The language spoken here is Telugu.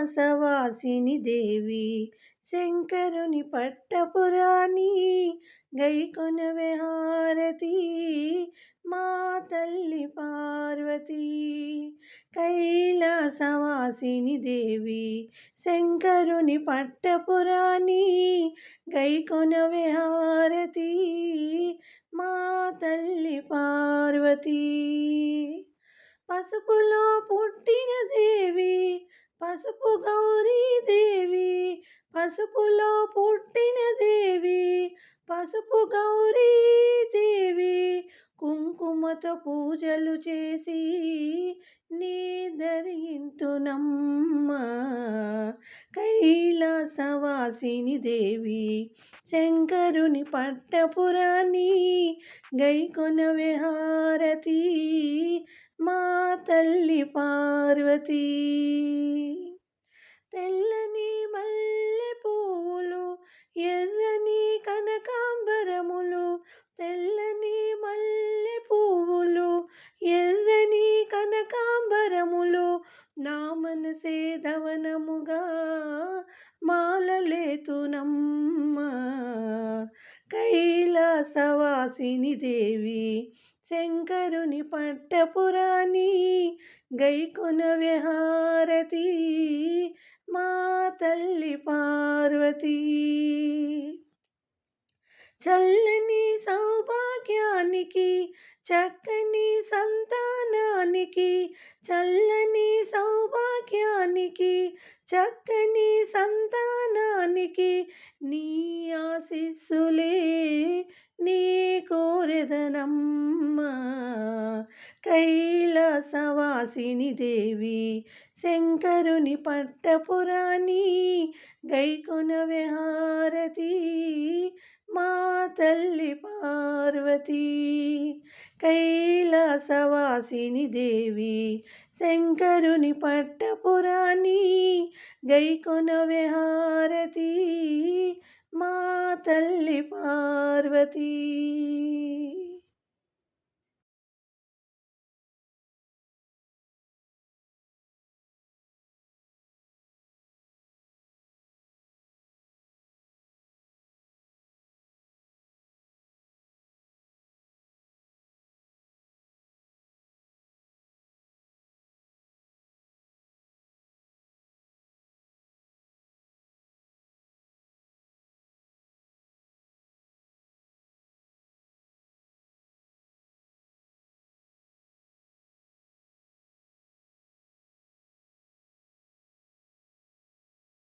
కైలాసవాసిని దేవి శంకరుని పట్టపురాణి గైకొన విహారతి మా తల్లి పార్వతీ కైలాసవాసిని దేవి శంకరుని పట్టపురాణి గైకొన విహారతి మా తల్లి పార్వతీ. పసుపులో పుట్టిన దేవి పసుపు గౌరీ దేవి పసుపులో పుట్టిన దేవి పసుపు గౌరీ దేవి కుంకుమతో పూజలు చేసి నీ దరింతునమ్మ కైలాసవాసిని దేవి శంకరుని పట్టపురాణి గైకొన విహారతి తల్లి పార్వతీ. తెల్లని మల్లె పువ్వులు ఎర్రని కనకాంబరములు తెల్లని మల్లె పువ్వులు ఎర్రని కనకాంబరములు నా మనసే ధవనముగా మాలలేతునమ్మ. కైలాసవాసిని దేవి శంకరుని పట్టపురాణి గైకొన విహారతి మా తల్లి పార్వతీ. చల్లని సౌభాగ్యానికి చక్కని సంతానానికి చల్లని సౌభాగ్యానికి చక్కని సంతానానికి నీ ఆశిస్సులే నీ కోరెదనమ్మ కైలాసవాసిని దేవి శంకరుని పట్టపురాణి గైకొన విహారతి మా తల్లి పార్వతీ. కైలాసవాసిని దేవి శంకరుని పట్టపురాణి గైకొన విహారతి మా తల్లి పార్వతీ.